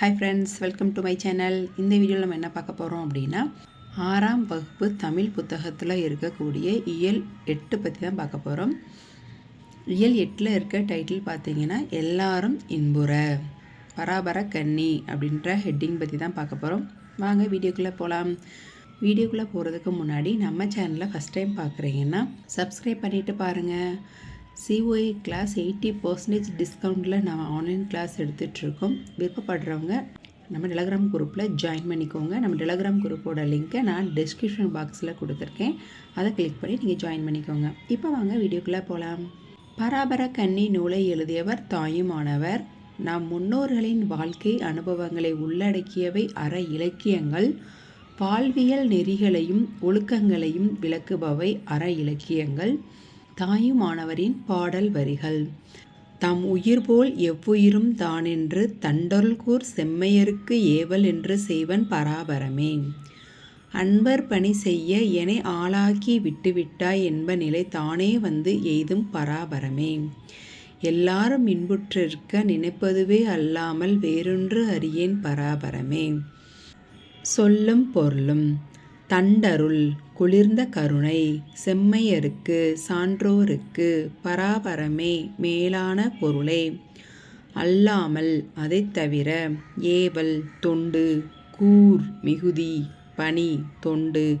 Hi friends welcome to my channel இந்த வீடியோவில் நம்ம என்ன பார்க்க போகிறோம் அப்படின்னா ஆறாம் வகுப்பு தமிழ் புத்தகத்தில் இருக்கக்கூடிய இயல் எட்டு பற்றி தான் பார்க்க போகிறோம் இயல் எட்டில் இருக்க டைட்டில் பார்த்தீங்கன்னா எல்லாரும் இன்புற பராபர கன்னி அப்படின்ற ஹெட்டிங் பற்றி தான் பார்க்க போகிறோம் வாங்க வீடியோக்குள்ளே போகலாம் வீடியோக்குள்ளே போகிறதுக்கு முன்னாடி நம்ம சேனலை ஃபஸ்ட் டைம் பார்க்குறீங்கன்னா சப்ஸ்கிரைப் பண்ணிவிட்டு பாருங்கள் சிஓஏ கிளாஸ் எயிட்டி பர்சன்டேஜ் டிஸ்கவுண்ட்டில் நம்ம ஆன்லைன் கிளாஸ் எடுத்துகிட்ருக்கோம் விருப்பப்படுறவங்க நம்ம டெலகிராம் குரூப்பில் ஜாயின் பண்ணிக்கோங்க. நம்ம டெலகிராம் குரூப்போட லிங்க்கை நான் டிஸ்கிரிப்ஷன் பாக்ஸில் கொடுத்துருக்கேன். அதை கிளிக் பண்ணி நீங்கள் ஜாயின் பண்ணிக்கோங்க. இப்போ வாங்க வீடியோக்குள்ளே போகலாம் பராபர கன்னி நூலை எழுதியவர் தாயுமானவர். நம் முன்னோர்களின் வாழ்க்கை அனுபவங்களை உள்ளடக்கியவை அற இலக்கியங்கள். வாழ்வியல் நெறிகளையும் ஒழுக்கங்களையும் விளக்குபவை அற இலக்கியங்கள். தாயுமானவரின் பாடல் வரிகள். தம் உயிர் போல் எவ்வுயிரும் தானென்று தண்டொல்கூர் செம்மையருக்கு ஏவல் என்று செய்வன் பராபரமே. அன்பர் பணி செய்ய என ஆளாக்கி விட்டுவிட்டாய் என்ப நிலை தானே வந்து எய்தும் பராபரமே. எல்லாரும் இன்புற்றிருக்க நினைப்பதுவே அல்லாமல் வேறொன்று அறியேன் பராபரமே. சொல்லும் பொருளும் தண்டருள் குளிர்ந்த கருணை செம்மையருக்கு சான்றோருக்கு பராபரமே மேலான பொருளே. அல்லாமல் அதைத் தவிர ஏவல் தொண்டு கூர் மிகுதி பனி தொண்டு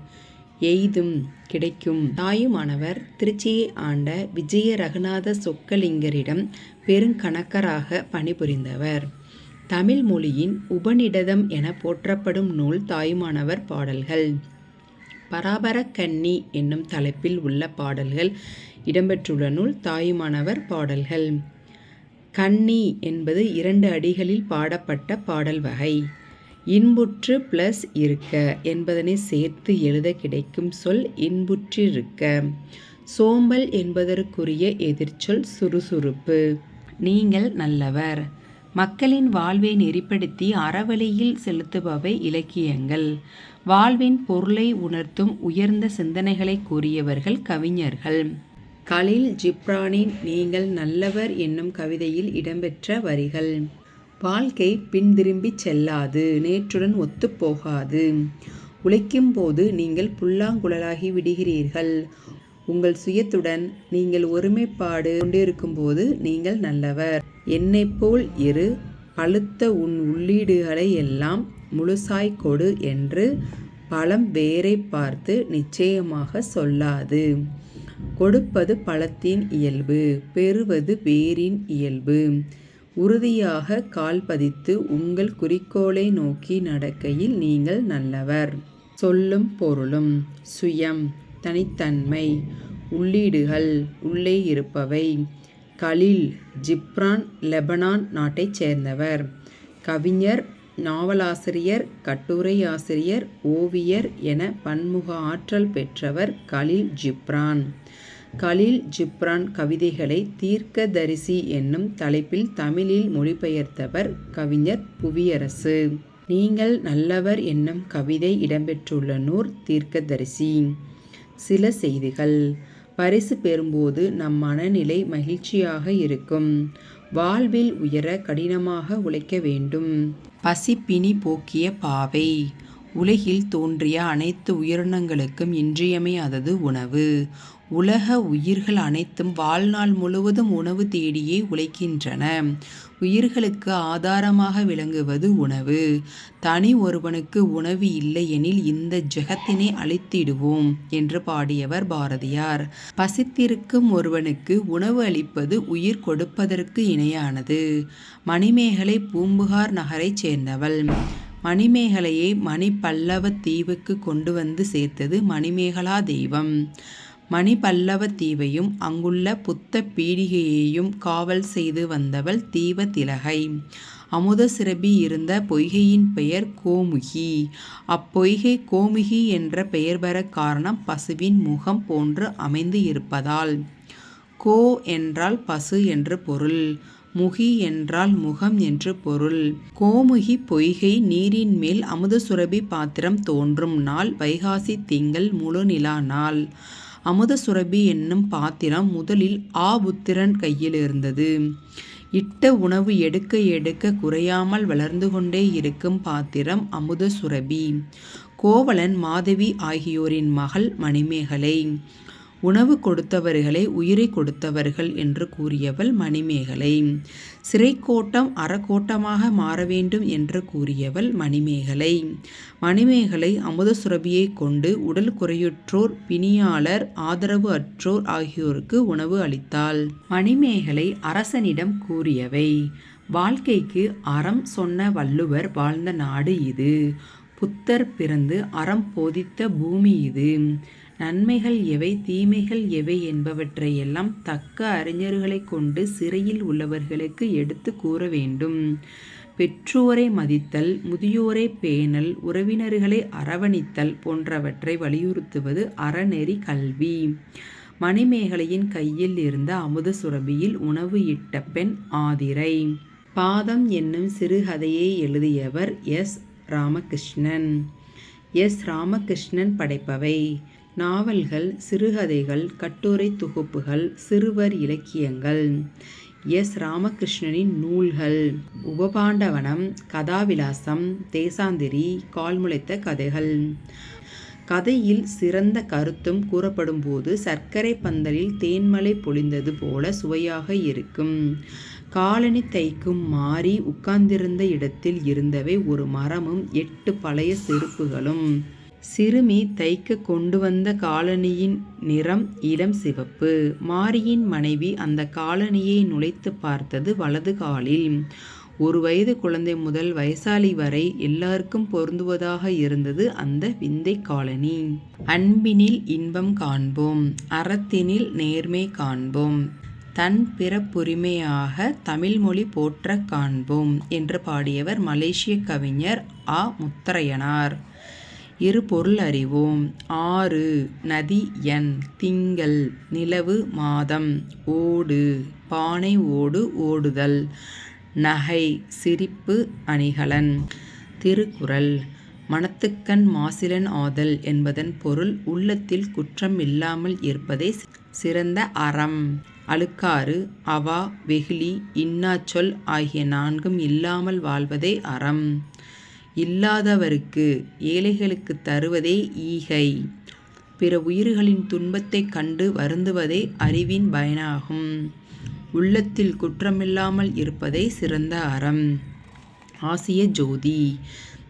எய்தும் கிடைக்கும். தாயுமானவர் திருச்சியை ஆண்ட விஜய ரகுநாத சொக்கலிங்கரிடம் பெருங்கணக்கராக பணிபுரிந்தவர். தமிழ் மொழியின் உபநிடதம் என போற்றப்படும் நூல் தாயுமானவர் பாடல்கள். பராபர கன்னி என்னும் தலைப்பில் உள்ள பாடல்கள் இடம்பெற்றுள்ள நூல் தாயுமானவர் பாடல்கள். கன்னி என்பது இரண்டு அடிகளில் பாடப்பட்ட பாடல் வகை. இன்புற்று பிளஸ் இருக்க என்பதனை சேர்த்து எழுத கிடைக்கும் சொல் இன்புற்றிருக்க. சோம்பல் என்பதற்குரிய எதிர்ச்சொல் சுறுசுறுப்பு. நீங்கள் நல்லவர். மக்களின் வாழ்வை நெறிப்படுத்தி அறவழியில் செலுத்துபவை இலக்கியங்கள். வாழ்வின் பொருளை உணர்த்தும் உயர்ந்த சிந்தனைகளை கூறியவர்கள் கவிஞர்கள். கலில் ஜிப்ரானின் நீங்கள் நல்லவர் என்னும் கவிதையில் இடம்பெற்ற வரிகள். வாழ்க்கை பின்திரும்பிச் செல்லாது நேற்றுடன் ஒத்துப்போகாது உழைக்கும் போது நீங்கள் புல்லாங்குழலாகி விடுகிறீர்கள். உங்கள் சுயத்துடன் நீங்கள் ஒருமைப்பாடு கொண்டிருக்கும் போது நீங்கள் நல்லவர். என்னை போல் இரு அழுத்த உன் உள்ளீடுகளை எல்லாம் முழுசாய் கொடு என்று பழம் வேரை பார்த்து நிச்சயமாக சொல்லாது. கொடுப்பது பழத்தின் இயல்பு பெறுவது வேரின் இயல்பு. உறுதியாக கால் பதித்து உங்கள் குறிக்கோளை நோக்கி நடக்கையில் நீங்கள் நல்லவர். சொல்லும் பொருளும் சுயம் தனித்தன்மை உள்ளீடுகள் உள்ளே இருப்பவை. கலில் ஜிப்ரான் லெபனான் நாட்டைச் சேர்ந்தவர். கவிஞர் நாவலாசிரியர் கட்டுரை ஆசிரியர் ஓவியர் என பன்முக ஆற்றல் பெற்றவர் கலில் ஜிப்ரான். கலில் ஜிப்ரான் கவிதைகளை தீர்க்கதரிசி என்னும் தலைப்பில் தமிழில் மொழிபெயர்த்தவர் கவிஞர் புவியரசு. நீங்கள் நல்லவர் என்னும் கவிதை இடம்பெற்றுள்ள நூர் தீர்க்கதரிசி. சில செய்திகள். பரிசு பெறும்போது நம் மனநிலை மகிழ்ச்சியாக இருக்கும். வாழ்வில் உயர கடினமாக உழைக்க வேண்டும். பசிப்பினி போக்கிய பாவை. உலகில் தோன்றிய அனைத்து உயிரினங்களுக்கும் இன்றியமையாதது உணவு. உலக உயிர்கள் அனைத்தும் வாழ்நாள் முழுவதும் உணவு தேடியே உழைக்கின்றன. உயிர்களுக்கு ஆதாரமாக விளங்குவது உணவு. தனி ஒருவனுக்கு உணவு இல்லையெனில் இந்த ஜெகத்தினை அழித்திடுவோம் என்று பாடியவர் பாரதியார். பசித்திருக்கும் ஒருவனுக்கு உணவு அளிப்பது உயிர் கொடுப்பதற்கு இணையானது. மணிமேகலை பூம்புகார் நகரைச் சேர்ந்தவள். மணிமேகலையை மணிப்பல்லவ தீவுக்கு கொண்டு வந்து சேர்த்தது மணிமேகலா தெய்வம். மணிபல்லவ தீவையும் அங்குள்ள புத்த பீடிகையையும் காவல் செய்து வந்தவள் தீவ திலகை. அமுத சிறபி இருந்த பொய்கையின் பெயர் கோமுகி. அப்பொய்கை கோமுகி என்ற பெயர் பெற காரணம் பசுவின் முகம் போன்று அமைந்து இருப்பதால். கோ என்றால் பசு என்று பொருள். முகி என்றால் முகம் என்று பொருள். கோமுகி பொய்கை நீரின் மேல் அமுத சுரபி பாத்திரம் தோன்றும் நாள் வைகாசி திங்கள் முழு நிலா நாள். அமுத சுரபி என்னும் பாத்திரம் முதலில் ஆபுத்திரன் கையில் இருந்தது. இட்ட உணவு எடுக்க எடுக்க குறையாமல் வளர்ந்து கொண்டே இருக்கும் பாத்திரம் அமுத சுரபி கோவலன் மாதவி ஆகியோரின் மகள் மணிமேகலை. உணவு கொடுத்தவர்களை உயிரை கொடுத்தவர்கள் என்று கூறியவள் மணிமேகலை. சிறைக்கோட்டம் அறக்கோட்டமாக மாற வேண்டும் என்று கூறியவள் மணிமேகலை. மணிமேகலை அமுத சுரபியை கொண்டு உடல் குறையுற்றோர் பிணியாளர் ஆதரவு அற்றோர் ஆகியோருக்கு உணவு அளித்தாள். மணிமேகலை அரசனிடம் கூறியவை வாழ்க்கைக்கு அறம் சொன்ன வள்ளுவர் வாழ்ந்த நாடு இது. புத்தர் பிறந்து அறம் போதித்த பூமி இது. நன்மைகள் எவை தீமைகள் எவை என்பவற்றையெல்லாம் தக்க அறிஞர்களைக் கொண்டு சிறையில் உள்ளவர்களுக்கு எடுத்து கூற வேண்டும். பெற்றோரை மதித்தல் முதியோரை பேணல் உறவினர்களை அரவணித்தல் போன்றவற்றை வலியுறுத்துவது அறநெறி கல்வி. மணிமேகலையின் கையில் இருந்த அமுத சுரபியில் உணவு இட்ட பெண் ஆதிரை. பாதம் என்னும் சிறுகதையை எழுதியவர் எஸ். ராமகிருஷ்ணன். எஸ். ராமகிருஷ்ணன் படைப்பவை. நாவல்கள் சிறுகதைகள் கட்டுரை தொகுப்புகள் சிறுவர் இலக்கியங்கள். எஸ். ராமகிருஷ்ணனின் நூல்கள். உபபாண்டவனம் கதாவிலாசம் தேசாந்திரி கால்முளைத்த கதைகள். கதையில் சிறந்த கருத்தும் கூறப்படும்போது சர்க்கரை பந்தலில் தேன்மலை பொழிந்தது போல சுவையாக இருக்கும். காலனி தைக்கும் மாறி உட்கார்ந்திருந்த இடத்தில் இருந்தவை ஒரு மரமும் எட்டு பழைய செருப்புகளும். சிறுமி தைக்க கொண்டு வந்த காலணியின் நிறம் இளம் சிவப்பு. மாரியின் மனைவி அந்த காலணியை நுழைத்து பார்த்தது வலது காலில். ஒரு வயது குழந்தை முதல் வயசாளி வரை எல்லாருக்கும் பொருந்துவதாக இருந்தது அந்த விந்தை காலனி அன்பினில் இன்பம் காண்போம் அறத்தினில் நேர்மை காண்போம் தன் பிறப்புரிமையாக தமிழ்மொழி போற்ற காண்போம் என்று பாடியவர் மலேசிய கவிஞர் ஆ முத்தரையனார். இரு பொருள் அறிவோம். ஆறு நதி எண் திங்கள் நிலவு மாதம் ஓடு பானை ஓடு ஓடுதல் நகை சிரிப்பு அணிகலன் திருக்குறள் மனத்துக்கண் மாசிலன் ஆதல் என்பதன் பொருள் உள்ளத்தில் குற்றம் இல்லாமல் இருப்பதே சிறந்த அறம். அழுக்காறு அவா வெகுளி இன்னாச்சொல் ஆகிய நான்கும் இல்லாமல் வாழ்வதே அறம். இல்லாதவருக்கு ஏழைகளுக்கு தருவதே ஈகை. பிற உயிர்களின் துன்பத்தைக் கண்டு வருந்துவதே அறிவின் பயனாகும். உள்ளத்தில் குற்றமில்லாமல் இருப்பதே சிறந்த அறம். ஆசிய ஜோதி.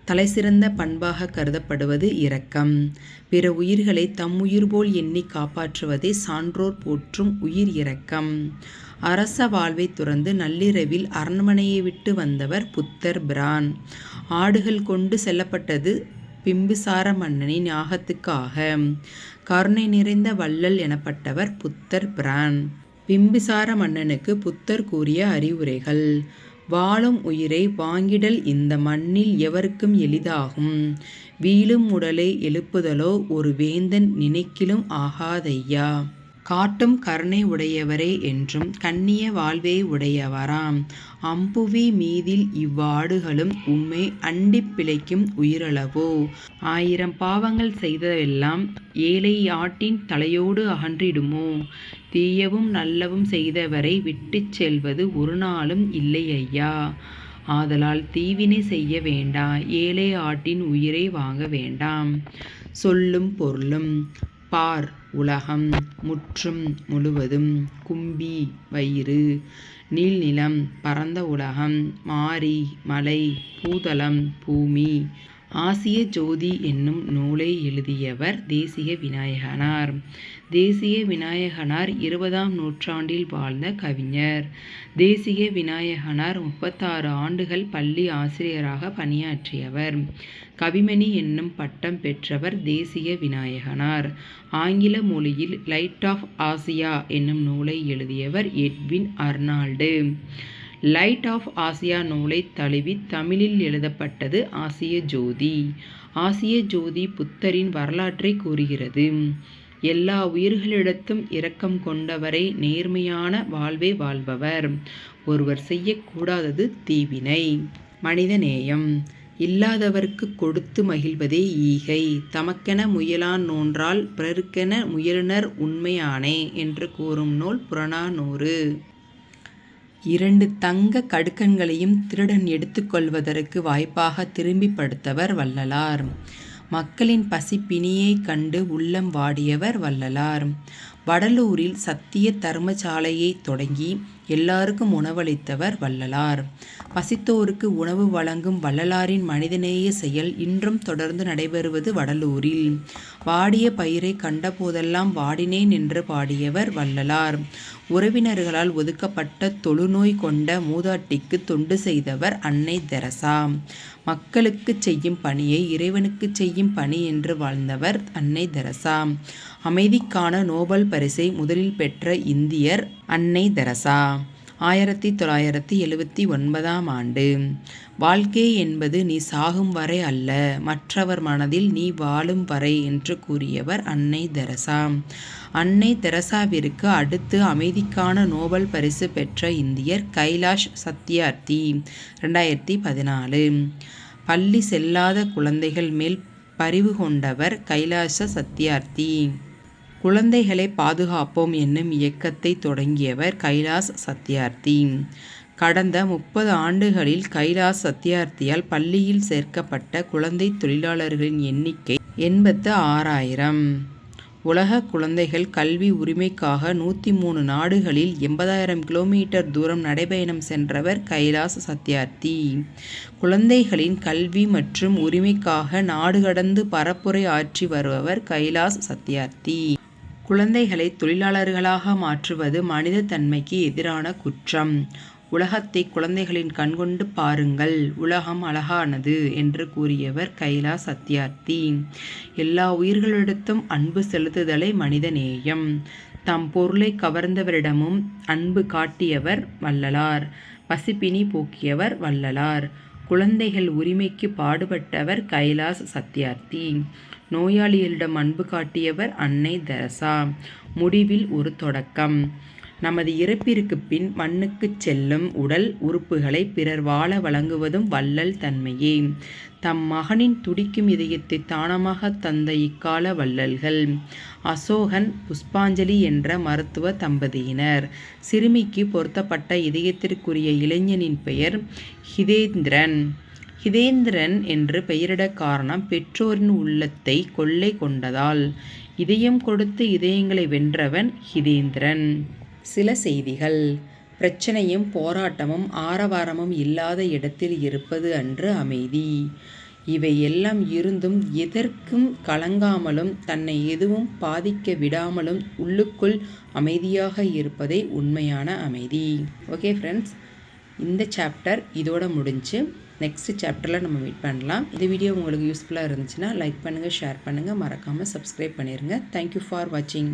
தலைசிறந்த பண்பாக கருதப்படுவது இரக்கம். பிற உயிர்களை தம் உயிர் போல் எண்ணி காப்பாற்றுவதே சான்றோர் போற்றும் உயிர் இரக்கம். அரச வாழ்வை துறந்து நள்ளிரவில் அரண்மனையை விட்டு வந்தவர் புத்தர் பிரான். ஆடுகள் கொண்டு செல்லப்பட்டது பிம்பிசார மன்னனின் யாகத்துக்காக. கருணை நிறைந்த வள்ளல் எனப்பட்டவர் புத்தர் பிரான். பிம்பிசார மன்னனுக்கு புத்தர் கூறிய அறிவுரைகள். வாழும் உயிரை வாங்கிடல் இந்த மண்ணில் எவருக்கும் எளிதாகும். வீழும் உடலை எழுப்புதலோ ஒரு வேந்தன் நினைக்கிலும் ஆகாதையா? காட்டும் கருணை உடையவரே என்றும் கண்ணிய வாழ்வே உடையவராம். அம்புவி மீதில் இவ்வாடுகளும் உம்மை அண்டிப் பிழைக்கும் உயிரளவோ. ஆயிரம் பாவங்கள் செய்தவெல்லாம் ஏழை ஆட்டின் தலையோடு அகன்றிடுமோ. தீயவும் நல்லவும் செய்தவரை விட்டுச் செல்வது ஒரு நாளும் இல்லை ஐயா. ஆதலால் தீவினை செய்ய வேண்டா ஏழை ஆட்டின் உயிரை வாங்க வேண்டாம். சொல்லும் பொருளும் பார் உலகம் முற்றும் முழுவதும் கும்பி வயிறு. நீள்நிலம் பரந்த உலகம் மாரி மலை பூதளம் பூமி. ஆசிய ஜோதி என்னும் நூலை எழுதியவர் தேசிக விநாயகனார். தேசிய விநாயகனார் இருபதாம் நூற்றாண்டில் வாழ்ந்த கவிஞர். தேசிக விநாயகனார் முப்பத்தாறு ஆண்டுகள் பள்ளி ஆசிரியராக பணியாற்றியவர். கவிமணி என்னும் பட்டம் பெற்றவர் தேசிய விநாயகனார். ஆங்கில மொழியில் லைட் ஆஃப் ஆசியா என்னும் நூலை எழுதியவர் Edwin Arnold. Light of Asia நூலை தழுவி தமிழில் எழுதப்பட்டது ஆசிய ஜோதி. ஆசிய ஜோதி புத்தரின் வரலாற்றை கூறுகிறது. எல்லா உயிர்களிடத்தும் இரக்கம் கொண்டவரை நேர்மையான வாழ்வை வாழ்பவர். ஒருவர் செய்யக்கூடாதது தீவினை. மனிதநேயம் இல்லாதவர்க்கு கொடுத்து மகிழ்வதே ஈகை. தமக்கென முயலான் நோன்றால் பிறருக்கென முயலுனர் உண்மையானே என்று கூறும் நூல் புறநானூறு. இரண்டு தங்க கடுக்கன்களையும் திருடன் எடுத்துக் கொள்வதற்கு வாய்ப்பாக திரும்பி படுத்தவர் வள்ளலார். மக்களின் பசிப்பிணியைக் கண்டு உள்ளம் வாடியவர் வள்ளலார். வடலூரில் சத்திய தர்மசாலையை தொடங்கி எல்லாருக்கும் உணவளித்தவர் வள்ளலார். பசித்தோருக்கு உணவு வழங்கும் வள்ளலாரின் மனிதநேய செயல் இன்றும் தொடர்ந்து நடைபெறுவது வடலூரில். வாடிய பயிரைக் கண்டபோதெல்லாம் வாடினேன் என்று பாடியவர் வள்ளலார். உறவினர்களால் ஒதுக்கப்பட்ட தொழுநோய் கொண்ட மூதாட்டிக்கு தொண்டு செய்தவர் அன்னை தெரசா. மக்களுக்கு செய்யும் பணியை இறைவனுக்கு செய்யும் பணி என்று வாழ்ந்தவர் அன்னை தெரசா. அமைதிக்கான நோபல் பரிசை முதலில் பெற்ற இந்தியர் அன்னை தெரசா. ஆயிரத்தி தொள்ளாயிரத்தி எழுபத்தி ஒன்பதாம் ஆண்டு. வாழ்க்கை என்பது நீ சாகும் வரை அல்ல மற்றவர் மனதில் நீ வாழும் வரை என்று கூறியவர் அன்னை தெரசா. அன்னை தெரசாவிற்கு அடுத்து அமைதிக்கான நோபல் பரிசு பெற்ற இந்தியர் கைலாஷ் சத்தியார்த்தி. ரெண்டாயிரத்தி பதினாலு. பள்ளி செல்லாத குழந்தைகள் மேல் பரிவு கொண்டவர் கைலாஷ சத்தியார்த்தி. குழந்தைகளை பாதுகாப்போம் என்னும் இயக்கத்தை தொடங்கியவர் கைலாஷ் சத்தியார்த்தி. கடந்த முப்பது ஆண்டுகளில் கைலாஸ் சத்தியார்த்தியால் பள்ளியில் சேர்க்கப்பட்ட குழந்தைத் தொழிலாளர்களின் எண்ணிக்கை எண்பத்து ஆறாயிரம். உலக குழந்தைகள் கல்வி உரிமைக்காக நூற்றி மூணு நாடுகளில் எண்பதாயிரம் கிலோமீட்டர் தூரம் நடைபயணம் சென்றவர் கைலாஸ் சத்யார்த்தி குழந்தைகளின் கல்வி மற்றும் உரிமைக்காக நாடு கடந்து பரப்புரை ஆற்றி வருபவர் கைலாஸ் சத்யார்த்தி குழந்தைகளை தொழிலாளர்களாக மாற்றுவது மனித தன்மைக்கு எதிரான குற்றம். உலகத்தை குழந்தைகளின் கண்கொண்டு பாருங்கள் உலகம் அழகானது என்று கூறியவர் கைலா சத்யார்த்தி எல்லா உயிர்களிடத்தும் அன்பு செலுத்துதலை மனிதநேயம் தம் பொருளைக் கவர்ந்தவரிடமும் அன்பு காட்டியவர் வள்ளலார். பசிப்பினி போக்கியவர் வள்ளலார். குழந்தைகள் உரிமைக்கு பாடுபட்டவர் கைலாஸ் சத்தியார்த்தி. நோயாளிகளிடம் அன்பு காட்டியவர் அன்னை தெரசா. முடிவில் ஒரு தொடக்கம். நமது இறப்பிற்குப் பின் மண்ணுக்குச் செல்லும் உடல் உறுப்புகளை பிறர் வாழ வழங்குவதும் வள்ளல் தன்மையே. தம் மகனின் துடிக்கும் இதயத்தை தானமாகத் தந்த இக்கால வள்ளல்கள். அசோகன் புஷ்பாஞ்சலி என்ற மருத்துவ தம்பதியினர். சிறுமிக்கு பொருத்தப்பட்ட இதயத்திற்குரிய இளைஞனின் பெயர் ஹிதேந்திரன். ஹிதேந்திரன் என்று பெயரிட காரணம் பெற்றோரின் உள்ளத்தை கொள்ளை கொண்டதால். இதயம் கொடுத்து இதயங்களை வென்றவன் ஹிதேந்திரன். சில செய்திகள் பிரச்சனையும் போராட்டமும் ஆரவாரமும் இல்லாத இடத்தில் இருப்பது அன்று அமைதி. இவை எல்லாம் இருந்தும் எதற்கும் கலங்காமலும் தன்னை எதுவும் பாதிக்க விடாமலும் உள்ளுக்குள் அமைதியாக இருப்பதே உண்மையான அமைதி. ஓகே ஃப்ரெண்ட்ஸ் இந்த சாப்டர் இதோட முடிஞ்சு நெக்ஸ்ட் சாப்டரில் நம்ம மீட் பண்ணலாம். இந்த வீடியோ உங்களுக்கு யூஸ்ஃபுல்லாக இருந்துச்சுன்னா லைக் பண்ணுங்கள் ஷேர் பண்ணுங்கள் மறக்காமல் சப்ஸ்கிரைப் பண்ணிடுங்க. தேங்க் யூ ஃபார் வாட்சிங்.